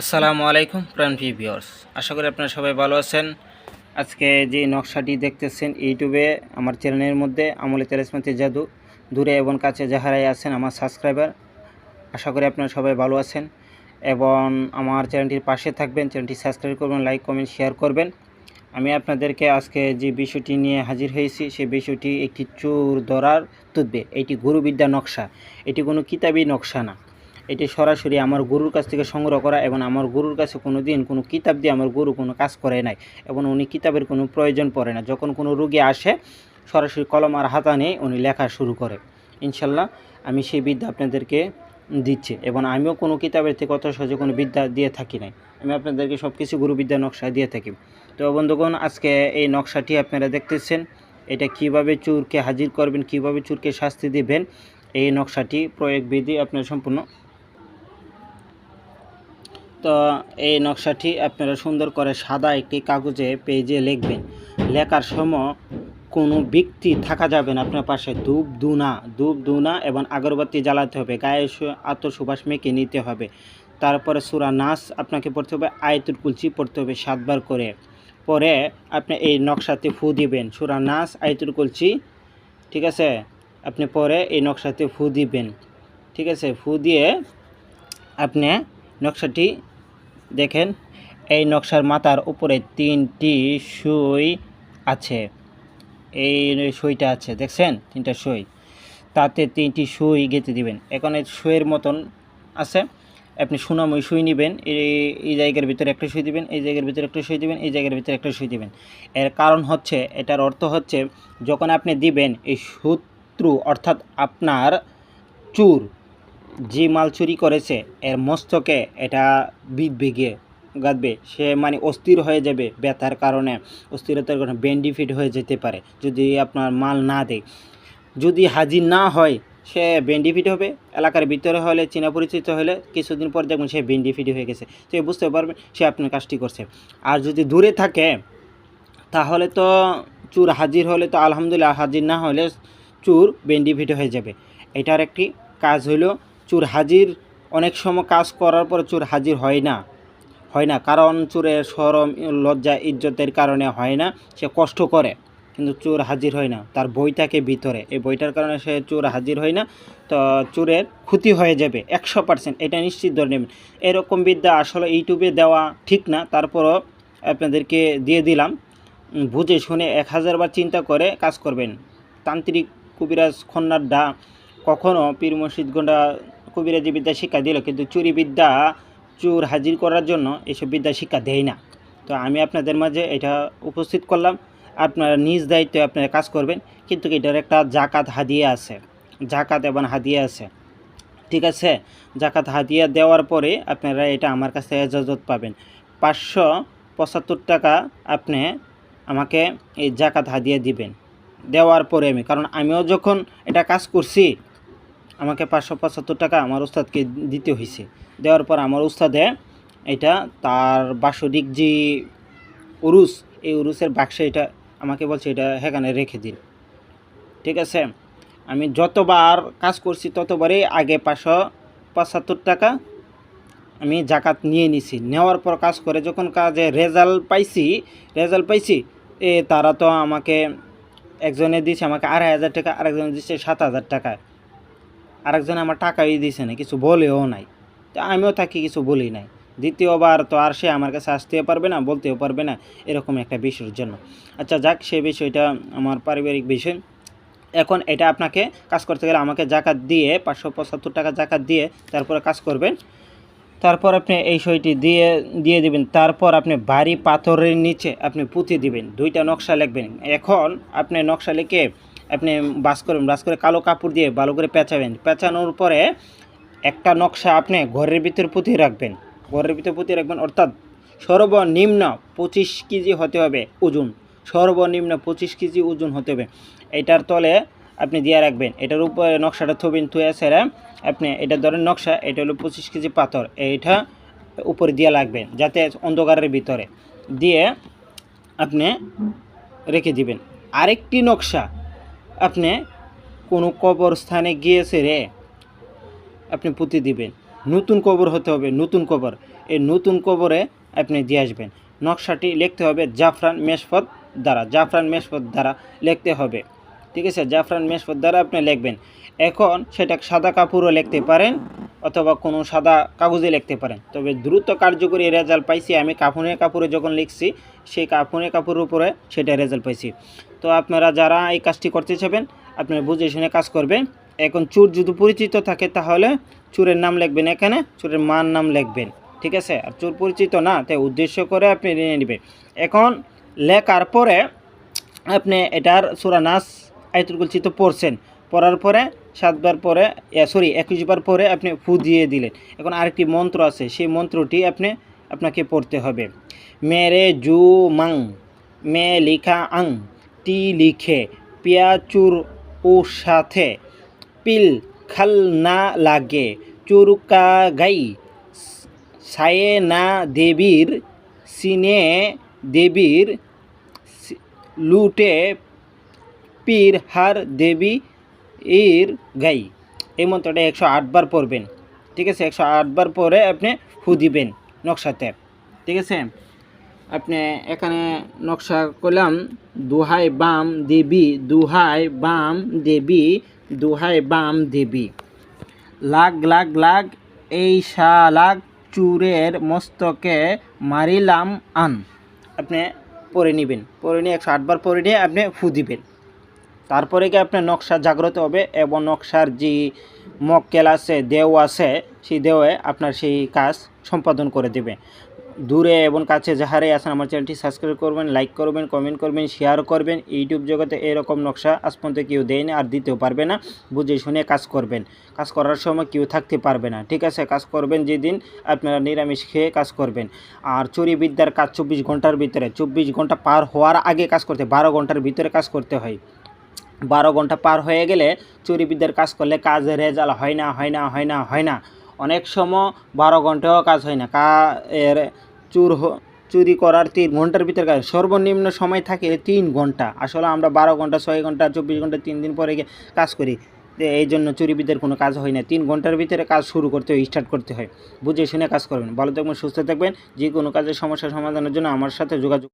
আসসালামু আলাইকুম, প্রাণ ভিউয়ার্স আশা করি আপনারা সবাই ভালো আছেন। আজকে যে নকশাটি দেখতেছেন ইউটিউবে, আমার চ্যানেলের মধ্যে আমলে তেলেসমাতি জাদু, দূরে এবং কাছে যাহারাই আছেন আমার সাবস্ক্রাইবার আশা করি আপনারা সবাই ভালো আছেন। এবং আমার চ্যানেলটির পাশে থাকবেন, চ্যানেলটি সাবস্ক্রাইব করবেন লাইক কমেন্ট শেয়ার করবেন। আমি আপনাদেরকে আজকে যে বিষয়টি নিয়ে হাজির হয়েছি, সেই বিষয়টি একটি চোর ধরার তুদবে এটি গুরুবিদ্যা নকশা। এটি কোনো কিতাবি নকশা না। এটি সরাসরি আমার গুরুর কাছ থেকে সংগ্রহ করা এবং আমার গুরুর কাছে কোনো দিন কোনো কিতাব দিয়ে আমার গুরু কোনো কাজ করে নাই এবং উনি কিতাবের কোনো প্রয়োজন পড়ে না। যখন কোনো রুগী আসে, সরাসরি কলম আর হাতা নিয়ে উনি লেখা শুরু করে। ইনশাল্লাহ আমি সেই বিদ্যা আপনাদেরকে দিচ্ছি এবং আমিও কোনো কিতাবের থেকে অত সহজে কোনো বিদ্যা দিয়ে থাকি নাই। আমি আপনাদেরকে সব কিছু গুরুবিদ্যা নকশা দিয়ে থাকি। তো বন্ধুগণ, আজকে এই নকশাটি আপনারা দেখতেছেন। এটা কীভাবে চুরকে হাজির করবেন, কীভাবে চুরকে শাস্তি দিবেন, এই নকশাটি প্রয়োগ বিধি আপনার সম্পূর্ণ তো এই নকশাটি আপনারা সুন্দর করে সাদা একটি কাগজে পেজে লিখবেন। লেখার সময় কোনো ব্যক্তি থাকা যাবে না আপনার পাশে। ধূপ দুনা ধূপ দুনা এবং আগরবাতি জ্বালাতে হবে। গায়ে আত্মসুবাস মেখে নিতে হবে। তারপরে সুরা নাচ আপনাকে পড়তে হবে, আয়তুল কুলচি পড়তে হবে সাতবার করে। পরে আপনি এই নকশাতে ফু দিবেন। সুরা নাচ আয়তুল কুলচি ঠিক আছে? আপনি পরে এই নকশাতে ফু দিবেন। ঠিক আছে? ফু দিয়ে আপনি নকশাটি দেখেন, এই নকশার মাথার উপরে তিনটি সুই আছে। এই সুইটা আছে, দেখছেন? তিনটা সুই। তাতে তিনটি সুই গেঁথে দিবেন। এখানে সুইয়ের মতন আছে। আপনি সুনাময় সুই নেবেন, এই জায়গার ভিতরে একটা সুই দিবেন, এই জায়গার ভিতরে একটা সুই দিবেন, এই জায়গার ভিতরে একটা সুই দিবেন। এর কারণ হচ্ছে, এটার অর্থ হচ্ছে, যখন আপনি দিবেন এই শত্রু, অর্থাৎ আপনার চুর যে মাল চুরি করেছে, এর মস্তকে এটা বিধবে গিয়ে গাঁদবে সে মানে অস্থির হয়ে যাবে ব্যথার কারণে। অস্থিরতার কারণে বেন্ডিফিট হয়ে যেতে পারে যদি আপনার মাল না দেয়। যদি হাজির না হয়, সে বেন্ডিফিট হবে। এলাকার ভিতরে হলে, চেনা পরিচিত হলে কিছুদিন পর দেখবেন সে বেন্ডিফিট হয়ে গেছে। তো বুঝতে পারবেন, সে আপনার কাজটি করছে। আর যদি দূরে থাকে, তাহলে তো চুর হাজির হলে তো আলহামদুলিল্লাহ হাজির না হলে চুর বেন্ডিফিট হয়ে যাবে। এটার একটি কাজ হইল চুর হাজির অনেক সময় কাজ করার পর চুর হাজির হয় না হয় না। কারণ চুরের সরম, লজ্জা, ইজ্জতের কারণে হয় না, সে কষ্ট করে, কিন্তু চোর হাজির হয় না। তার বই থাকে ভিতরে। এই বইটার কারণে সে চোর হাজির হয় না। তো চোরের ক্ষতি হয়ে যাবে, একশো পার্সেন্ট এটা নিশ্চিত ধরে নেবেন। এরকম বিদ্যা আসলে ইউটিউবে দেওয়া ঠিক না। তারপরও আপনাদেরকে দিয়ে দিলাম। বুঝে শুনে এক হাজারবার চিন্তা করে কাজ করবেন। তান্ত্রিক কবিরাজ খন্নারডা কখনও পীর মসজিদ গন্ডা কবিরাজি বিদ্যা শিক্ষা দিল, কিন্তু চুরি বিদ্যা চোর হাজির করার জন্য এসব বিদ্যা শিক্ষা দেয় না। তো আমি আপনাদের মাঝে এটা উপস্থিত করলাম। আপনারা নিজ দায়িত্বে আপনারা কাজ করবেন, কিন্তু এটার একটা জাকাত হাদিয়া আছে। জাকাত এবং হাদিয়া আছে। ঠিক আছে? জাকাত হাদিয়া দেওয়ার পরে আপনারা এটা আমার কাছে এজাজত পাবেন। পাঁচশো পঁচাত্তর টাকা আপনি আমাকে এই জাকাত হাদিয়া দিবেন। দেওয়ার পরে আমি, কারণ আমিও যখন এটা কাজ করছি আমাকে পাঁচশো পঁচাত্তর টাকা আমার উস্তাদকে দিতে হয়েছে দেওয়ার পর আমার উস্তাদে এটা তার বাসরিক যে উরুস, এই উরুসের বাক্সে এটা আমাকে বলছে, এটা সেখানে রেখে দিন। ঠিক আছে? আমি যতবার কাজ করছি ততবারই আগে পাঁচশো পঁচাত্তর টাকা আমি জাকাত নিয়ে নিছি। নেওয়ার পর কাজ করে যখন কাজে রেজাল্ট পাইছি রেজাল্ট পাইছি, এ তারা তো আমাকে একজনে দিছে, আমাকে আড়াই হাজার টাকা, আরেকজনে দিচ্ছে সাত হাজার টাকা। আরেকজনে আমার টাকাই দিয়েছে না, কিছু বলেও নাই। তো আমিও তাকে কিছু বলি নাই। দ্বিতীয়বার তো আর সে আমার কাছে আসতেও পারবে না, বলতেও পারবে না, এরকম একটা বিষয়ের জন্য। আচ্ছা যাক সেই বিষয়টা আমার পারিবারিক বিষয়। এখন এটা আপনাকে কাজ করতে গেলে আমাকে জাকাত দিয়ে, পাঁচশো পঁচাত্তর টাকা জাকাত দিয়ে তারপরে কাজ করবেন। তারপর আপনি এই সইটি দিয়ে দিয়ে দিবেন। তারপর আপনি বাড়ি পাথরের নিচে আপনি পুঁতে দিবেন। দুইটা নকশা লিখবেন। এখন আপনি নকশা লিখে আপনি বাস করবেন বাস করে কালো কাপড় দিয়ে ভালো করে পেঁচাবেন। পেঁচানোর পরে একটা নকশা আপনি ঘরের ভিতরে পুঁতে রাখবেন। ঘরের ভিতরে পুঁতে রাখবেন, অর্থাৎ সর্বনিম্ন পঁচিশ কেজি হতে হবে ওজন। সর্বনিম্ন পঁচিশ কেজি ওজন হতে হবে। এটার তলে আপনি দিয়ে রাখবেন। এটার উপরে নকশাটা থবেন থুয়ে সেরা আপনি এটা ধরেন নকশা, এটা হলো পঁচিশ কেজি পাথর। এইটা উপরে দিয়ে লাগবেন যাতে অন্ধকারের ভিতরে। দিয়ে আপনি রেখে দিবেন। আরেকটি নকশা আপনি কোনো কবরস্থানে গিয়েছে রে, আপনি পুঁতে দিবেন। নতুন কবর হতে হবে, নতুন কবর। এই নতুন কবরে আপনি দিয়ে আসবেন। নকশাটি লিখতে হবে জাফরান মেশফত দ্বারা। জাফরান মেশফত দ্বারা লিখতে হবে। ঠিক আছে? জাফরান মেশফত দ্বারা আপনি লিখবেন। এখন সেটা সাদা কাপড়ও লিখতে পারেন অথবা কোনো সাদা কাগজে লিখতে পারেন। তবে দ্রুত কার্যকরী রেজাল্ট পাইছি আমি। কাফনের কাপড়ে যখন লিখছি, সেই কাফনের কাপড়ের উপরে সেটা রেজাল্ট পাইছি। তো আপনারা যারা এই কাজটি করতে চাইবেন আপনারা বুঝে শুনে কাজ করবেন। এখন চুর যদি পরিচিত থাকে তাহলে চুরের নাম লিখবেন এখানে, চুরের মান নাম লিখবেন, ঠিক আছে? আর চুর পরিচিত না, তাই উদ্দেশ্য করে আপনি নিয়ে নেবেন। এখন লেখার পরে আপনি এটার সুরা নাস, আয়তুল কুলচিত পড়ছেন, পড়ার পরে সাতবার পরে সরি, একুশবার পরে আপনি ফু দিয়ে দিলেন। এখন আরেকটি মন্ত্র আছে, সেই মন্ত্রটি আপনি, আপনাকে পড়তে হবে। মেরে জু মাং, মে লিখা আং। টি লিখে পিয়াচুর ও সাথে। পিল খাল না লাগে, চুরকা গাই সায়ে না দেবীর, সিনে দেবীর লুটে পীর হার দেবী এর গাই। এই মন্ত্রটা একশো আটবার পড়বেন। ঠিক আছে, একশো আটবার পরে আপনি ফু দিবেন নকশাতে। ঠিক আছে? আপনি এখানে নকশা করলাম, দুহাই বাম দেবী, দুহাই বাম দেবী, দুহাই বাম দেবী। লাগ লাগ লাগ, এই শালাগ চুরের মস্তকে মারিলাম আন। আপনি পরে নেবেন, পরে নিয়ে একশো আটবার পরে নিয়ে আপনি ফু দিবেন। তারপরে কি আপনার নকশা জাগ্রত হবে? এবং নকশার যে মক্কেল আছে, দেও আছে, সেই দেওয়ে আপনার সেই কাজ সম্পাদন করে দেবে। দূরে এবং কাছে যাহারাই আছেন আমার চ্যানেলটি সাবস্ক্রাইব করবেন লাইক করবেন কমেন্ট করবেন শেয়ার করবেন। ইউটিউব জগতে এরকম নকশা আজ পর্যন্ত কেউ দেয়নি আর দিতেও পারবে না। বুঝে শুনে কাজ করবেন। কাজ করার সময় কেউ থাকতে পারবে না। ঠিক আছে, কাজ করবেন যেদিন আপনারা নিরামিষ খেয়ে কাজ করবেন। আর চুরি বিদ্যার কাজ চব্বিশ ঘণ্টার ভিতরে। চব্বিশ ঘণ্টা পার হওয়ার আগে কাজ করতে বারো ঘণ্টার ভিতরে কাজ করতে হয়। বারো ঘণ্টা পার হয়ে গেলে চুরিবিদ্যার কাজ করলে কাজের রেজাল্ট হয় না হয় না হয় না হয় না। অনেক সময় বারো ঘন্টাও কাজ হয় না। কা এর চুর চুরি করার তিন ঘণ্টার ভিতরে কাজ সর্বনিম্ন সময় থাকে তিন ঘণ্টা। আসলে আমরা বারো ঘণ্টা, ছয় ঘণ্টা, চব্বিশ ঘণ্টা, তিন দিন পরে কাজ করি। এই জন্য চুরিবিদ্যার কোনো কাজ হয় না। তিন ঘণ্টার ভিতরে কাজ শুরু করতে হয় স্টার্ট করতে হয়। বুঝে শুনে কাজ করবেন। ভালো থাকবেন, সুস্থ থাকবেন। যে কোনো কাজের সমস্যা সমাধানের জন্য আমার সাথে যোগাযোগ